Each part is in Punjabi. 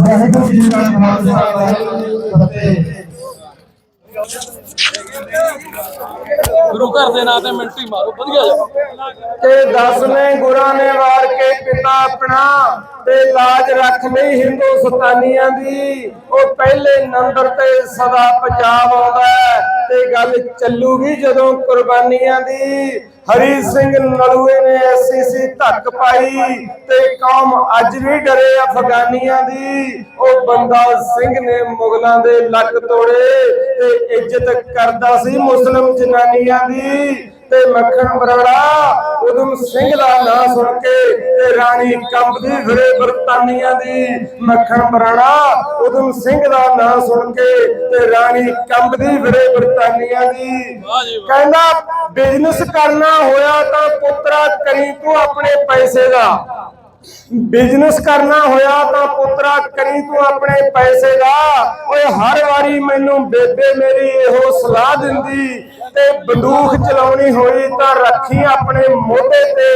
ਵਾਹਿਗੁਰੂ ਜੀ ਕਾ ਖਾਲਸਾ ਵਾਹਿਗੁਰੂ ਜੀ ਕੀ ਫਤਿਹ ਗੁਰੂ ਘਰ ਦੇ ਨਾਂ ਤੇ ਮਿੰਟੀ ਮਾਰੋ, ਵਧੀਆ ਜਾ। ਤੇ ਦਸਵੇਂ ਗੁਰਾਂ ਨੇ ਵਾਰ ਕੇ ਪਿਤਾ ਆਪਣਾ ਤੇ ਲਾਜ ਰੱਖ ਲਈ ਹਿੰਦੁਸਤਾਨੀਆਂ ਦੀ। ਉਹ ਪਹਿਲੇ ਨੰਬਰ ਤੇ ਸਦਾ ਪੰਜਾਬ ਆਉਂਦਾ ਤੇ ਗੱਲ ਚੱਲੂਗੀ ਜਦੋਂ ਕੁਰਬਾਨੀਆਂ ਦੀ। ਹਰੀ ਸਿੰਘ ਨਲੂਏ ਨੇ ਐਸਸੀਸੀ ਧੱਕ ਪਾਈ ਤੇ ਕੌਮ ਅੱਜ ਵੀ ਡਰੇ ਅਫਗਾਨੀਆਂ ਦੀ। ਉਹ ਬੰਦਾ ਸਿੰਘ ਨੇ ਮੁਗਲਾਂ ਦੇ ਲੱਕ ਤੋੜੇ ਤੇ ਇੱਜ਼ਤ ਕਰਦਾ ਸੀ ਮੁਸਲਮ ਜਨਾਨੀਆਂ ਦੀ। ਤੇ ਮੱਖਣ ਬਰਾੜਾ ਉਦਮ ਸਿੰਘ ਦਾ ਨਾਂ ਸੁਣ ਕੇ ਰਾਣੀ ਕੰਬਦੀ ਫਿਰੇ ਬਰਤਾਨੀਆਂ ਦੀ ਮੱਖਣ ਬਰਾੜਾ ਉਦਮ ਸਿੰਘ ਦਾ ਨਾਂ ਸੁਣ ਕੇ ਤੇ ਰਾਣੀ ਕੰਬਦੀ ਫਿਰੇ ਬਰਤਾਨੀਆਂ ਦੀ। ਕਹਿੰਦਾ ਬਿਜ਼ਨਸ ਕਰਨਾ ਹੋਇਆ ਤਾਂ ਪੁੱਤਰਾ ਕਰੀ ਤੂੰ ਆਪਣੇ ਪੈਸੇ ਦਾ। ਬਿਜ਼ਨਸ ਕਰਨਾ ਹੋਇਆ ਤਾਂ ਪੁੱਤਰਾ ਕਰੀ ਤੂੰ ਆਪਣੇ ਪੈਸੇ ਦਾ। ਓਏ, ਹਰ ਵਾਰੀ ਮੈਨੂੰ ਬੇਬੇ ਮੇਰੀ ਇਹੋ ਸਲਾਹ ਦਿੰਦੀ ਤੇ ਬੰਦੂਕ ਚਲਾਉਣੀ ਹੋਈ ਤਾਂ ਰੱਖੀ ਆਪਣੇ ਮੋਢੇ ਤੇ।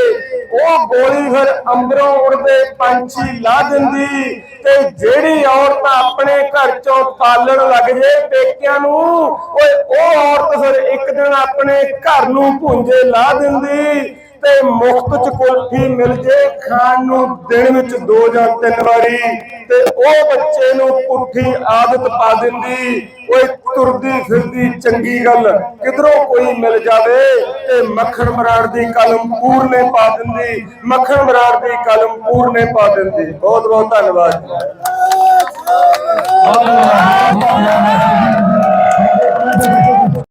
ਉਹ ਗੋਲੀ ਫਿਰ ਅੰਦਰੋਂ ਉੜਦੇ ਪੰਛੀ ਲਾ ਦਿੰਦੀ ਤੇ ਜਿਹੜੀ ਔਰਤ ਆਪਣੇ ਘਰ ਚੋਂ ਪਾਲਣ ਲੱਗ ਜੇ ਪੇਕਿਆਂ ਨੂੰ, ਓਏ, ਉਹ ਔਰਤ ਫਿਰ ਇੱਕ ਦਿਨ ਆਪਣੇ ਘਰ ਨੂੰ ਭੁੰਜੇ ਲਾ ਦਿੰਦੀ। ਤੇ ਮੁਫਤ ਚ ਕੁਲਫੀ ਮਿਲ ਜੇ, ਖਾਣ ਨੂੰ ਦਿਨ ਵਿੱਚ ਦੋ ਜਾਂ ਤਿੰਨ ਵਾਰੀ। ਤੇ ਉਹ ਬੱਚੇ ਨੂੰ ਪੁੱਠੀ ਆਦਤ ਪਾ ਦਿੰਦੀ। ਓਏ ਤੁਰਦੀ ਫਿਰਦੀ ਚੰਗੀ ਗੱਲ, ਕਿਧਰੋਂ ਕੋਈ ਮਿਲ ਜਾਵੇ? ਤੇ ਮੱਖਣ ਮਰਾੜ ਦੀ ਕਲਮ ਪੂਰਨੇ ਪਾ ਦਿੰਦੀ। ਮੱਖਣ ਮਰਾੜ ਦੀ ਕਲਮ ਪੂਰਨੇ ਪਾ ਦਿੰਦੀ। ਬਹੁਤ ਬਹੁਤ ਧੰਨਵਾਦ।